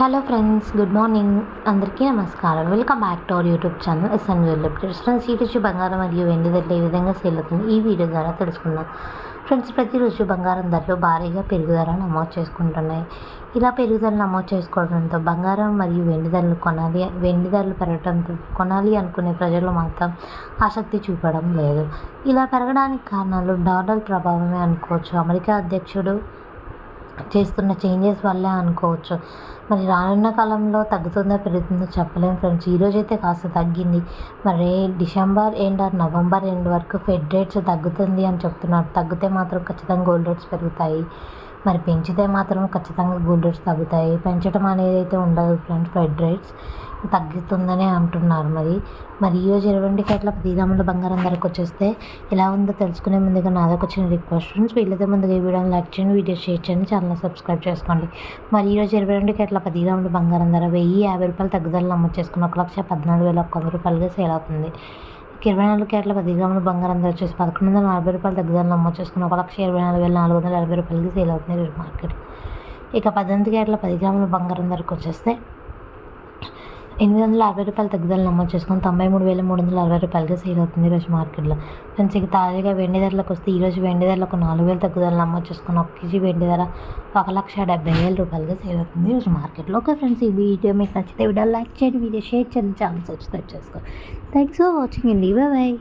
Hello friends good morning. అందరికీ నమస్కారం. Welcome back to our YouTube channel SN jewel updates friends ఈ రోజు బంగారం మరియు వెండి ధరలు ఏ విధంగా సేల్ అవుతుంది ఈ వీడియో ద్వారా తెలుసుకుందాం. ఫ్రెండ్స్ ప్రతిరోజు బంగారం ధరలు భారీగా పెరుగుదల నమోదు చేసుకుంటున్నాయి. ఇలా పెరుగుదల నమోదు చేసుకోవడంతో బంగారం మరియు వెండి ధరలు కొనాలి వెండి ధరలు పెరగడంతో కొనాలి అనుకునే ప్రజలు మాత్రం ఆసక్తి చూపడం లేదు. ఇలా పెరగడానికి కారణాలు డాలర్ ప్రభావమే అనుకోవచ్చు. అమెరికా అధ్యక్షుడు చేస్తున్న చేంజెస్ వల్లే అనుకోవచ్చు. మరి రానున్న కాలంలో తగ్గుతుందో పెరుగుతుందో చెప్పలేం ఫ్రెండ్స్ ఈరోజు అయితే కాస్త తగ్గింది. మరి December end or November end వరకు ఫెడ్ రేట్స్ తగ్గుతుంది అని చెప్తున్నారు. తగ్గితే మాత్రం ఖచ్చితంగా గోల్డ్ రేట్స్ పెరుగుతాయి. మరి పెంచితే మాత్రం ఖచ్చితంగా గోల్డ్ రేట్స్ తగ్గుతాయి. పెంచడం అనేది అయితే ఉండదు ఫ్రెండ్స్ ఫెడ్ రేట్స్ తగ్గుతుందనే అంటున్నారు మరి. మరి రోజు ఇరవై రెండు పది గ్రాముల బంగారం ధరకు వచ్చేస్తే ఎలా ఉందో తెలుసుకునే ముందుగా నాదొక చిన్న రిక్వెస్ట్ ఫ్రెండ్స్ వీళ్ళతో ముందుగా ఈ వీడియోని లైక్ చేయండి వీడియో షేర్ చేయండి ఛానల్ సబ్స్క్రైబ్ చేసుకోండి. మరి ఈరోజు ఇరవై రెండు కేట్ల పది గ్రాముల బంగారం ధర వెయ్యి యాభై రూపాయలు తగ్గుదల నమోదు చేసుకుని ఒక లక్ష పద్నాలుగు వేల ఒక్క వంద రూపాయలుగా సేల్ అవుతుంది. ఇక ఇరవై నాలుగు క్యారెట్ల పది గ్రాముల బంగారం ధర వచ్చేసి పదకొండు వందల నలభై రూపాయలు తగ్గుదల నమోదు చేసుకుని ఒక లక్ష ఇరవై నాలుగు వేల నాలుగు వందల నలభై రూపాయలకి సేల్ అవుతుంది మార్కెట్ ఇక పద్దెనిమిది క్యారెట్ల పది గ్రాముల బంగారం ధరకు వచ్చేస్తే ఎనిమిది వందల అరవై రూపాయలు తగ్గుదల నమోదు చేసుకుని తొంభై మూడు వేల మూడు వందల అరవై రూపాయలుగా సేల్ అవుతుంది ఈరోజు మార్కెట్లో. ఫ్రెండ్స్ ఇక తాజాగా వెండి ధరలకు వస్తే ఈరోజు వెండి ధరలకు నాలుగు వేలు తగ్గుదల నమోదు చేసుకుని ఒక కేజీ వెండి ధర ఒక లక్ష డెబ్బై వేల రూపాయలుగా సేల్ అవుతుంది ఈరోజు మార్కెట్లో. ఓకే ఫ్రెండ్స్ ఈ వీడియో మీకు నచ్చితే వీడియో లైక్ చేయండి వీడియో షేర్ చేయండి ఛానల్ సబ్స్క్రైబ్ చేసుకోండి. థ్యాంక్స్ ఫర్ వాచింగ్ అండి. బాయ్.